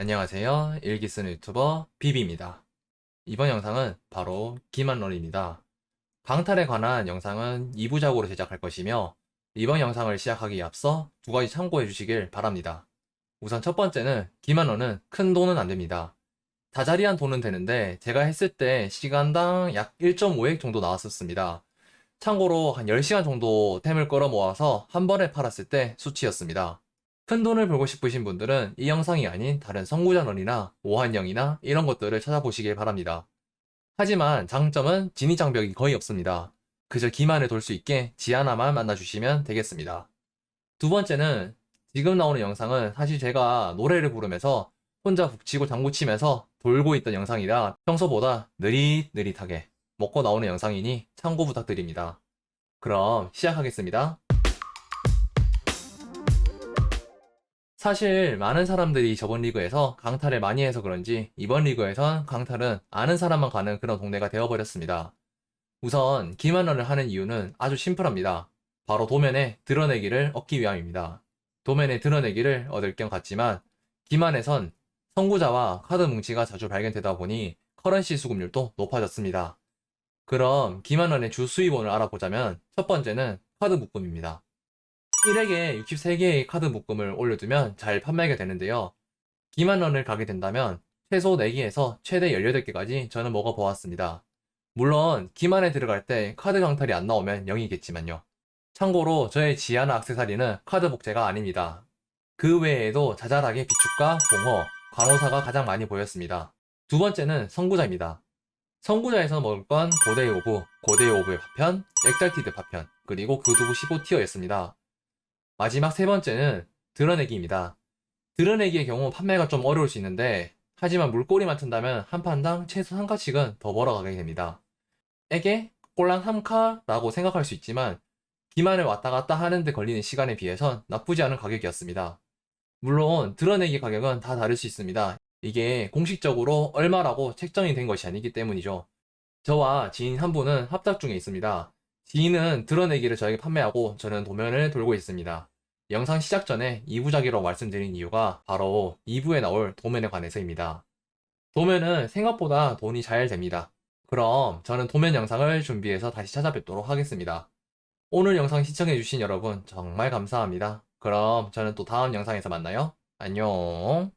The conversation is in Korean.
안녕하세요. 일기 쓰는 유튜버 비비입니다. 이번 영상은 바로 기만론입니다. 강탈에 관한 영상은 2부작으로 제작할 것이며 이번 영상을 시작하기에 앞서 두 가지 참고해 주시길 바랍니다. 우선 첫 번째는 기만론은 큰 돈은 안 됩니다. 다자리한 돈은 되는데 제가 했을 때 시간당 약 1.5액 정도 나왔었습니다. 참고로 한 10시간 정도 템을 끌어 모아서 한 번에 팔았을 때 수치였습니다. 큰 돈을 벌고 싶으신 분들은 이 영상이 아닌 다른 선구자론이나 오한영이나 이런 것들을 찾아보시길 바랍니다. 하지만 장점은 진입장벽이 거의 없습니다. 그저 기만을 돌 수 있게 지하나만 만나주시면 되겠습니다. 두 번째는 지금 나오는 영상은 사실 제가 노래를 부르면서 혼자 북치고 장구 치면서 돌고 있던 영상이라 평소보다 느릿느릿하게 먹고 나오는 영상이니 참고 부탁드립니다. 그럼 시작하겠습니다. 사실 많은 사람들이 저번 리그에서 강탈을 많이 해서 그런지 이번 리그에선 강탈은 아는 사람만 가는 그런 동네가 되어버렸습니다. 우선 기만런을 하는 이유는 아주 심플합니다. 바로 도면에 드러내기를 얻기 위함입니다. 도면에 드러내기를 얻을 겸 같지만 기만에선 선구자와 카드 뭉치가 자주 발견되다 보니 커런시 수급률도 높아졌습니다. 그럼 기만런의 주 수입원을 알아보자면 첫 번째는 카드 묶음입니다. 1액에 63개의 카드 묶음을 올려두면 잘 판매하게 되는데요. 기만런을 가게 된다면 최소 4개에서 최대 18개까지 저는 먹어보았습니다. 물론 기만에 들어갈 때 카드 강탈이 안 나오면 0이겠지만요. 참고로 저의 지하나 악세사리는 카드 복제가 아닙니다. 그 외에도 자잘하게 비축과 봉허, 간호사가 가장 많이 보였습니다. 두 번째는 선구자입니다. 선구자에서 먹을 건 고대의 오브, 고대의 오브의 파편, 엑잘티드 파편, 그리고 그 두부 15티어였습니다. 마지막 세 번째는 드러내기입니다. 드러내기의 경우 판매가 좀 어려울 수 있는데 하지만 물꼬리만 튼다면 한 판당 최소 한 칸씩은 더 벌어가게 됩니다. 에게 꼴랑 3카라고 생각할 수 있지만 기만을 왔다 갔다 하는데 걸리는 시간에 비해선 나쁘지 않은 가격이었습니다. 물론 드러내기 가격은 다 다를 수 있습니다. 이게 공식적으로 얼마라고 책정이 된 것이 아니기 때문이죠. 저와 지인 한 분은 합작 중에 있습니다. 지인은 드러내기를 저에게 판매하고 저는 도면을 돌고 있습니다. 영상 시작 전에 2부작이라고 말씀드린 이유가 바로 2부에 나올 도면에 관해서입니다. 도면은 생각보다 돈이 잘 됩니다. 그럼 저는 도면 영상을 준비해서 다시 찾아뵙도록 하겠습니다. 오늘 영상 시청해주신 여러분 정말 감사합니다. 그럼 저는 또 다음 영상에서 만나요. 안녕.